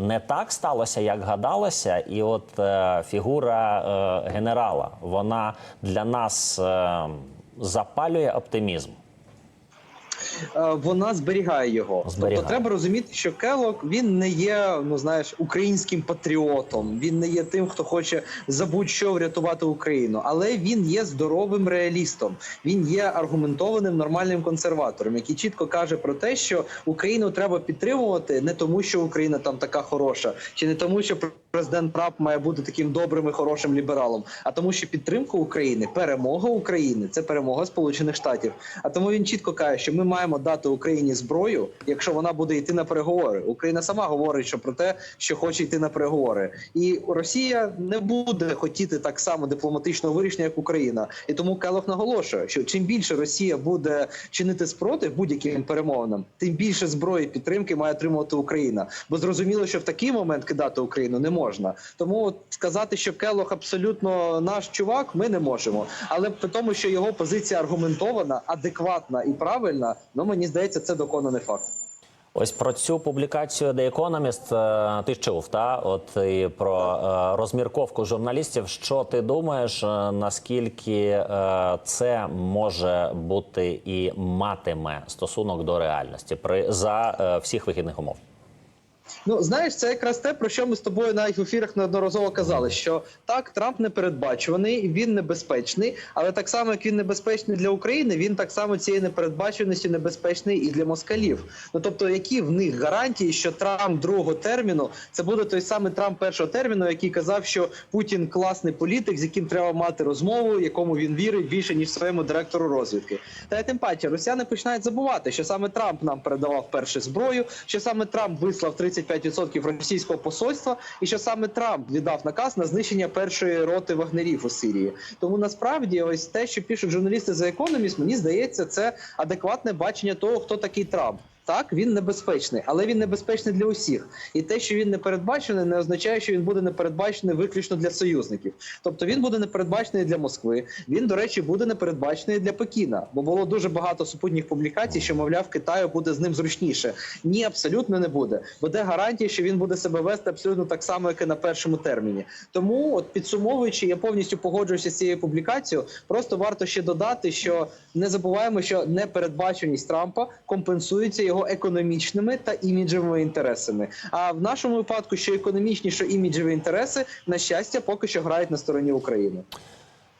не так сталося, як гадалося, і от е, фігура е, генерала вона для нас е, запалює оптимізм. Е, вона зберігає його. Зберігає. Тобто треба розуміти, що Келок він не є, ну знаєш, українським патріотом. Він не є тим, хто хоче за будь-що врятувати Україну, але він є здоровим реалістом. Він є аргументованим нормальним консерватором, який чітко каже про те, що Україну треба підтримувати не тому, що Україна там така хороша, чи не тому, що президент Трамп має бути таким добрим і хорошим лібералом, а тому, що підтримка України, перемога України це перемога Сполучених Штатів. А тому він чітко каже, що ми маємо дати Україні зброю, якщо вона буде йти на переговори. Україна сама говорить, що про те, що хоче йти на переговори, і Росія не буде хотіти так само дипломатичного вирішення, як Україна. І тому Келох наголошує, що чим більше Росія буде чинити спротив будь-яким перемовинам, тим більше зброї підтримки має отримувати Україна. Бо зрозуміло, що в такий момент кидати Україну не можна. Тому сказати, що Келох абсолютно наш чувак, ми не можемо. Але при тому, що його позиція аргументована, адекватна і правильна, ну мені здається, це доконаний факт. Ось про цю публікацію The Economist е, ти чув, та от і про е, розмірковку журналістів. Що ти думаєш, е, наскільки це може бути і матиме стосунок до реальності при за всіх вихідних умов? Ну знаєш, це якраз те, про що ми з тобою навіть в ефірах неодноразово казали. Що так, Трамп непередбачуваний, він небезпечний, але так само як він небезпечний для України, він так само цієї непередбаченості небезпечний і для москалів. Ну тобто, які в них гарантії, що Трамп другого терміну це буде той самий Трамп першого терміну, який казав, що Путін класний політик, з яким треба мати розмову, якому він вірить більше ніж своєму директору розвідки. Та й тим паче росіяни починають забувати, що саме Трамп нам передавав першу зброю, що саме Трамп вислав 35% російського посольства, і що саме Трамп віддав наказ на знищення першої роти вагнерів у Сирії. Тому насправді, ось те, що пишуть журналісти за економіст, мені здається, це адекватне бачення того, хто такий Трамп. Так, він небезпечний, але він небезпечний для усіх. І те, що він не передбачений, не означає, що він буде непередбачений виключно для союзників. Тобто він буде непередбачений для Москви. Він, до речі, буде непередбачений для Пекіна, бо було дуже багато супутніх публікацій, що мовляв, Китаю буде з ним зручніше. Ні, абсолютно не буде. Буде гарантія, що він буде себе вести абсолютно так само, як і на першому терміні. Тому, от підсумовуючи, я повністю погоджуюся з цією публікацією. Просто варто ще додати, що не забуваємо, що непередбаченість Трампа компенсується його економічними та іміджевими інтересами. А в нашому випадку, що економічні, що іміджеві інтереси, на щастя, поки що грають на стороні України.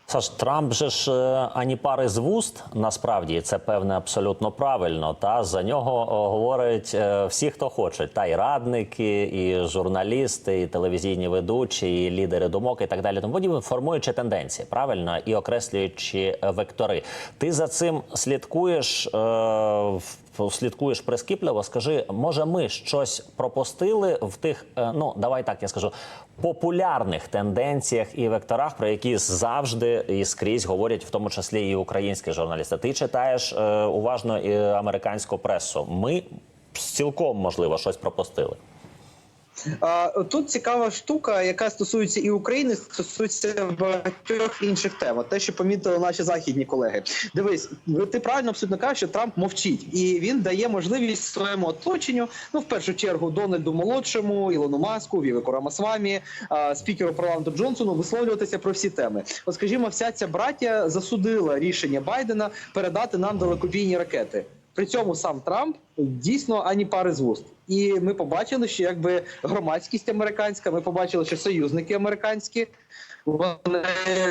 Саш, Трамп же ж е, ані пари з вуст, насправді це певне абсолютно правильно. Та за нього говорять е, всі, хто хоче, та і радники, і журналісти, і телевізійні ведучі, і лідери думок, і так далі. Тому подібне, формуючи тенденції, правильно і окреслюючи е, вектори. Ти за цим слідкуєш. Е, Слідкуєш прискіпливо, скажи, може, ми щось пропустили в тих, е, ну давай так я скажу, популярних тенденціях і векторах, про які завжди і скрізь говорять, в тому числі і українські журналісти. Ти читаєш е, уважно і американську пресу. Ми цілком можливо щось пропустили. Тут цікава штука, яка стосується і України, стосується багатьох інших тем. Те, що помітили наші західні колеги. Дивись, ти правильно абсолютно кажеш, що Трамп мовчить, і він дає можливість своєму оточенню, ну в першу чергу, Дональду молодшому, Ілону Маску, Вівеку Рамасвамі, спікеру парламенту Джонсону, висловлюватися про всі теми. От, скажімо, вся ця браття засудила рішення Байдена передати нам далекобійні ракети. При цьому сам Трамп дійсно ані пари з вуст. І ми побачили, що якби громадськість американська, ми побачили, що союзники американські вони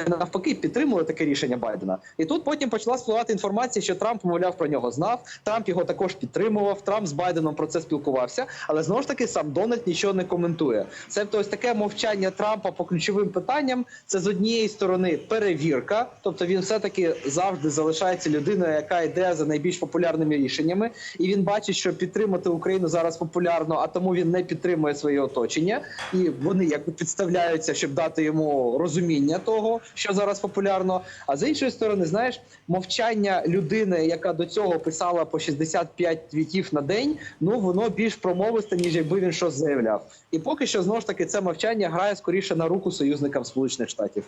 навпаки підтримували таке рішення Байдена. І тут потім почала спливати інформація, що Трамп, мовляв, про нього знав. Трамп його також підтримував. Трамп з Байденом про це спілкувався. Але знову ж таки сам Дональд нічого не коментує. Це ось таке мовчання Трампа по ключовим питанням. Це з однієї сторони перевірка, тобто він все таки завжди залишається людиною, яка йде за найбільш популярними рішеннями, і він бачить, що підтримати Україну зараз популярно, а тому він не підтримує своє оточення, і вони якби підставляються, щоб дати йому розуміння того, що зараз популярно. А з іншої сторони, знаєш, мовчання людини, яка до цього писала по 65 твітів на день, ну воно більш промовисте, ніж якби він щось заявляв. І поки що знову ж таки це мовчання грає скоріше на руку союзникам Сполучених Штатів.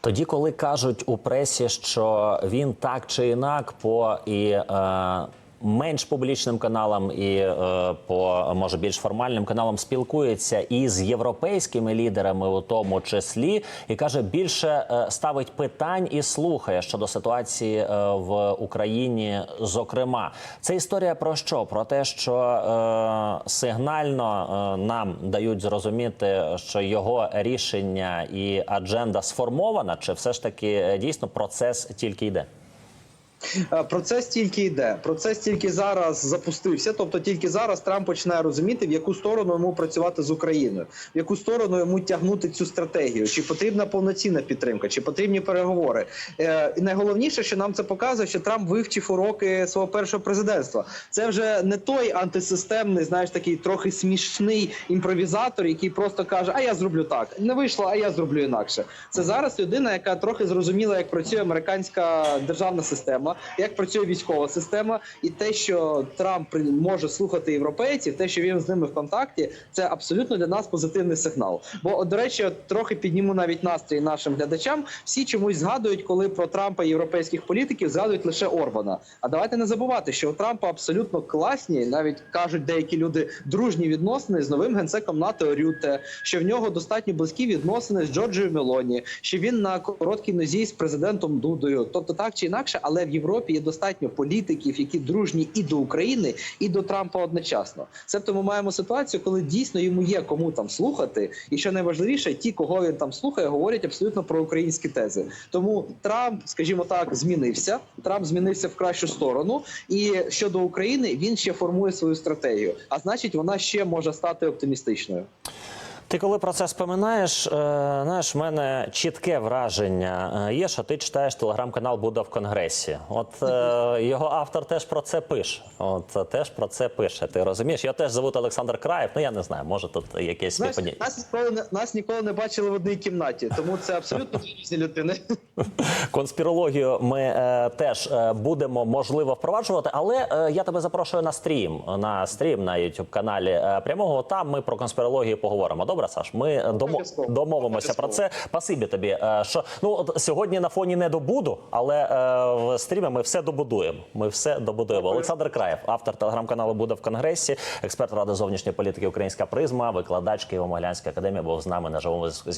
Тоді, коли кажуть у пресі, що він так чи інак по і е, менш публічним каналам і е, по може більш формальним каналам спілкується і з європейськими лідерами, у тому числі, і каже, більше е, ставить питань і слухає щодо ситуації е, в Україні. Зокрема, це історія про що? Про те, що е, сигнально е, нам дають зрозуміти, що його рішення і адженда сформована, чи все ж таки е, дійсно процес тільки йде? Е, Процес тільки йде. Процес тільки зараз запустився. Тобто, тільки зараз Трамп починає розуміти, в яку сторону йому працювати з Україною, в яку сторону йому тягнути цю стратегію, чи потрібна повноцінна підтримка, чи потрібні переговори. Е, І найголовніше, що нам це показує, що Трамп вивчив уроки свого першого президентства. Це вже не той антисистемний, знаєш, такий трохи смішний імпровізатор, який просто каже: А я зроблю так. Не вийшло, а я зроблю інакше. Це зараз людина, яка трохи зрозуміла, як працює американська державна система, як працює військова система, і те, що Трамп може слухати європейців, те, що він з ними в контакті, це абсолютно для нас позитивний сигнал. Бо, до речі, трохи підніму навіть настрій нашим глядачам. Всі чомусь згадують, коли про Трампа і європейських політиків згадують лише Орбана. А давайте не забувати, що у Трампа абсолютно класні, навіть кажуть деякі люди, дружні відносини з новим генсеком НАТО Рюте, що в нього достатньо близькі відносини з Джорджією Мелоні, що він на короткій нозі з президентом Дудою. Тобто так чи інакше, але в Європі є достатньо політиків, які дружні і до України, і до Трампа одночасно. Себто ми маємо ситуацію, коли дійсно йому є кому там слухати, і що найважливіше, ті, кого він там слухає, говорять абсолютно про українські тези. Тому Трамп, скажімо так, змінився. Трамп змінився в кращу сторону. І щодо України він ще формує свою стратегію. А значить, вона ще може стати оптимістичною. Ти коли про це споминаєш, е, знаєш, в мене чітке враження е, є, що ти читаєш телеграм-канал Буда в Конгресі. От е, його автор теж про це пише. От теж про це пише. Ти розумієш? Його теж зовут Олександр Краєв. Ну я не знаю, може тут якесь Знаєш, нас ніколи не нас ніколи не бачили в одній кімнаті, тому це абсолютно різні людини. Конспірологію ми теж будемо можливо впроваджувати, але я тебе запрошую на стрім на стрім на youtube каналі прямого. Там ми про конспірологію поговоримо. Добре, Саш? Ми домо, домовимося про це. Пасибі тобі. е, Що ну от сьогодні на фоні не добуду, але е, в стрімі ми все добудуємо. Ми все добудуємо. Олександр Краєв, автор телеграм-каналу буде в конгресі, експерт ради зовнішньої політики Українська призма, викладач Києво-Могилянської академії, був з нами на живому зв'язку.